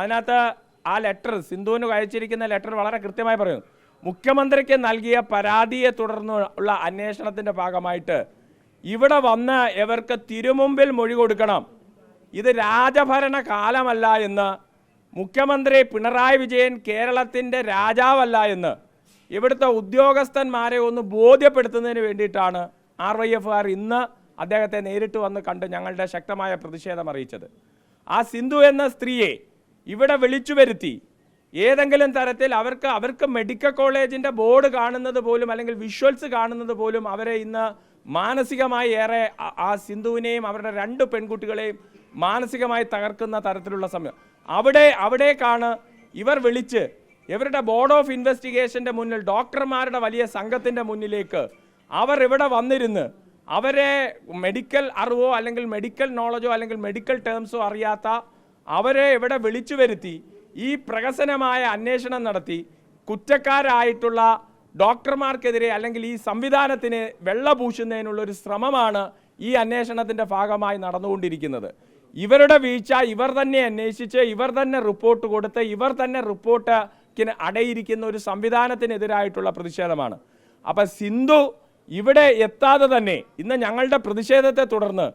അതിനകത്ത് ആ letter സിന്ധുവിന് അയച്ചിരിക്കുന്ന letter വളരെ കൃത്യമായി പറയും. മുഖ്യമന്ത്രിക്ക് നൽകിയ പരാതിയെ തുടർന്ന് ഉള്ള അന്വേഷണത്തിന്റെ ഭാഗമായിട്ട് ഇവിടെ വന്ന് ഇവർക്ക് തിരുമുമ്പിൽ മൊഴി കൊടുക്കണം. ഇത് രാജഭരണ കാലമല്ല എന്ന് മുഖ്യമന്ത്രി പിണറായി വിജയൻ കേരളത്തിന്റെ രാജാവല്ല എന്ന് ഇവിടുത്തെ ഉദ്യോഗസ്ഥന്മാരെ ഒന്ന് ബോധ്യപ്പെടുത്തുന്നതിന് വേണ്ടിയിട്ടാണ് ആർ വൈ എഫ് ആർ ഇന്ന് അദ്ദേഹത്തെ നേരിട്ട് വന്ന് കണ്ട് ഞങ്ങളുടെ ശക്തമായ പ്രതിഷേധം അറിയിച്ചത്. ആ സിന്ധു എന്ന സ്ത്രീയെ ഇവിടെ വിളിച്ചു വരുത്തി. ഏതെങ്കിലും തരത്തിൽ അവർക്ക് അവർക്ക് മെഡിക്കൽ കോളേജിന്റെ ബോർഡ് കാണുന്നത് പോലും അല്ലെങ്കിൽ വിഷ്വൽസ് കാണുന്നത് പോലും അവരെ ഇന്ന് മാനസികമായി ഏറെ ആ- സിന്ധുവിനെയും അവരുടെ രണ്ട് പെൺകുട്ടികളെയും മാനസികമായി തകർക്കുന്ന തരത്തിലുള്ള സമയം. അവിടെ അവിടേക്കാണ് ഇവർ വിളിച്ച് ഇവരുടെ ബോർഡ് ഓഫ് ഇൻവെസ്റ്റിഗേഷന്റെ മുന്നിൽ ഡോക്ടർമാരുടെ വലിയ സംഘത്തിന്റെ മുന്നിലേക്ക് അവർ ഇവിടെ വന്നിരുന്ന് അവരെ മെഡിക്കൽ അറിവോ അല്ലെങ്കിൽ മെഡിക്കൽ നോളജോ അല്ലെങ്കിൽ മെഡിക്കൽ ടേംസോ അറിയാത്ത അവരെ ഇവിടെ വിളിച്ചു വരുത്തി ഈ പ്രഹസനമായ അന്വേഷണം നടത്തി കുറ്റക്കാരായിട്ടുള്ള ഡോക്ടർമാർക്കെതിരെ അല്ലെങ്കിൽ ഈ സംവിധാനത്തിന് വെള്ള പൂശുന്നതിനുള്ള ഒരു ശ്രമമാണ് ഈ അന്വേഷണത്തിന്റെ ഭാഗമായി നടന്നുകൊണ്ടിരിക്കുന്നത്. ഇവരുടെ വീഴ്ച ഇവർ തന്നെ അന്വേഷിച്ച് ഇവർ തന്നെ റിപ്പോർട്ട് കൊടുത്ത് ഇവർ തന്നെ റിപ്പോർട്ടിന് അടയിരിക്കുന്ന ഒരു സംവിധാനത്തിനെതിരായിട്ടുള്ള പ്രതിഷേധമാണ്. അപ്പം സിന്ധു ഇവിടെ എത്താതെ തന്നെ ഇന്ന് ഞങ്ങളുടെ പ്രതിഷേധത്തെ തുടർന്ന്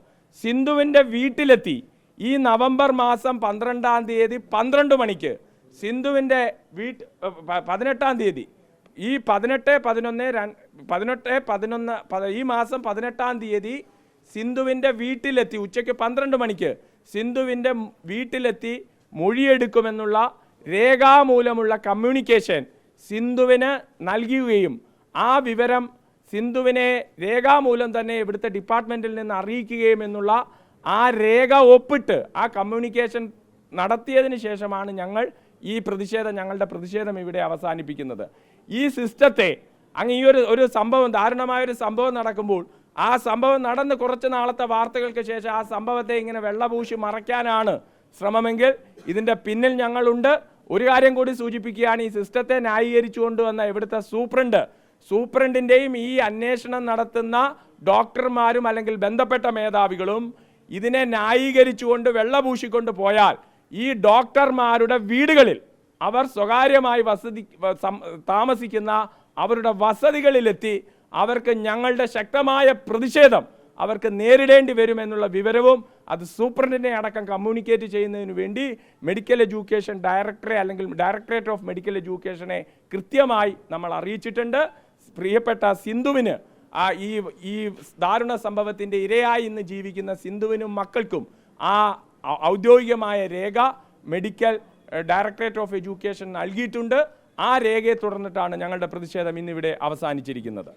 സിന്ധുവിന്റെ വീട്ടിലെത്തി ഈ നവംബർ മാസം പന്ത്രണ്ടാം തീയതി പന്ത്രണ്ട് മണിക്ക് സിന്ധുവിന്റെ വീട്ട് പതിനെട്ടാം തീയതി. ഈ പതിനെട്ട് പതിനൊന്ന് പതിനെട്ട് പതിനൊന്ന് പത- ഈ മാസം പതിനെട്ടാം തീയതി സിന്ധുവിന്റെ വീട്ടിലെത്തി ഉച്ചയ്ക്ക് പന്ത്രണ്ട് മണിക്ക് സിന്ധുവിന്റെ വീട്ടിലെത്തി മൊഴിയെടുക്കുമെന്നുള്ള രേഖാമൂലമുള്ള കമ്മ്യൂണിക്കേഷൻ സിന്ധുവിന് നൽകുകയും ആ വിവരം സിന്ധുവിനെ രേഖാമൂലം തന്നെ ഇവിടുത്തെ ഡിപ്പാർട്ട്മെന്റിൽ നിന്ന് അറിയിക്കുകയും എന്നുള്ള ആ രേഖ ഒപ്പിട്ട് ആ കമ്മ്യൂണിക്കേഷൻ നടത്തിയതിന് ശേഷമാണ് ഞങ്ങൾ ഈ പ്രതിഷേധം ഞങ്ങളുടെ പ്രതിഷേധം ഇവിടെ അവസാനിപ്പിക്കുന്നത്. ഈ സിസ്റ്റത്തെ അങ്ങ് ഈ ഒരു ഒരു സംഭവം ദാരുണമായ ഒരു സംഭവം നടക്കുമ്പോൾ ആ സംഭവം നടന്ന് കുറച്ച് നാളത്തെ വാർത്തകൾക്ക് ശേഷം ആ സംഭവത്തെ ഇങ്ങനെ വെള്ളപൂശി മറയ്ക്കാനാണ് ശ്രമമെങ്കിൽ ഇതിന്റെ പിന്നിൽ ഞങ്ങളുണ്ട്. ഒരു കാര്യം കൂടി സൂചിപ്പിക്കുകയാണ് ഈ സിസ്റ്റത്തെ ന്യായീകരിച്ചു കൊണ്ടുവന്ന ഇവിടുത്തെ സൂപ്രണ്ട് സൂപ്രണ്ടിന്റെയും ഈ അന്വേഷണം നടത്തുന്ന ഡോക്ടർമാരും അല്ലെങ്കിൽ ബന്ധപ്പെട്ട മേധാവികളും ഇതിനെ ന്യായീകരിച്ചുകൊണ്ട് വെള്ളപൂശിക്കൊണ്ട് പോയാൽ ഈ ഡോക്ടർമാരുടെ വീടുകളിൽ അവർ സ്വകാര്യമായി വസതി താമസിക്കുന്ന അവരുടെ വസതികളിലെത്തി അവർക്ക് ഞങ്ങളുടെ ശക്തമായ പ്രതിഷേധം അവർക്ക് നേരിടേണ്ടി വരുമെന്നുള്ള വിവരവും അത് സൂപ്രണ്ടിനെ അടക്കം കമ്മ്യൂണിക്കേറ്റ് ചെയ്യുന്നതിന് വേണ്ടി മെഡിക്കൽ എഡ്യൂക്കേഷൻ ഡയറക്ടറെ അല്ലെങ്കിൽ ഡയറക്ടറേറ്റ് ഓഫ് മെഡിക്കൽ എഡ്യൂക്കേഷനെ കൃത്യമായി നമ്മൾ അറിയിച്ചിട്ടുണ്ട്. പ്രിയപ്പെട്ട സിന്ധുവിന് ആ ഈ ഈ ദാരുണ സംഭവത്തിന്റെ ഇരയായി ഇന്ന് ജീവിക്കുന്ന സിന്ധുവിനും മക്കൾക്കും ആ ഔദ്യോഗികമായ രേഖ മെഡിക്കൽ ഡയറക്ടറേറ്റ് ഓഫ് എഡ്യൂക്കേഷൻ നൽകിയിട്ടുണ്ട്. ആ രേഖയെ തുടർന്നിട്ടാണ് ഞങ്ങളുടെ പ്രതിഷേധം ഇന്നിവിടെ അവസാനിച്ചിരിക്കുന്നത്.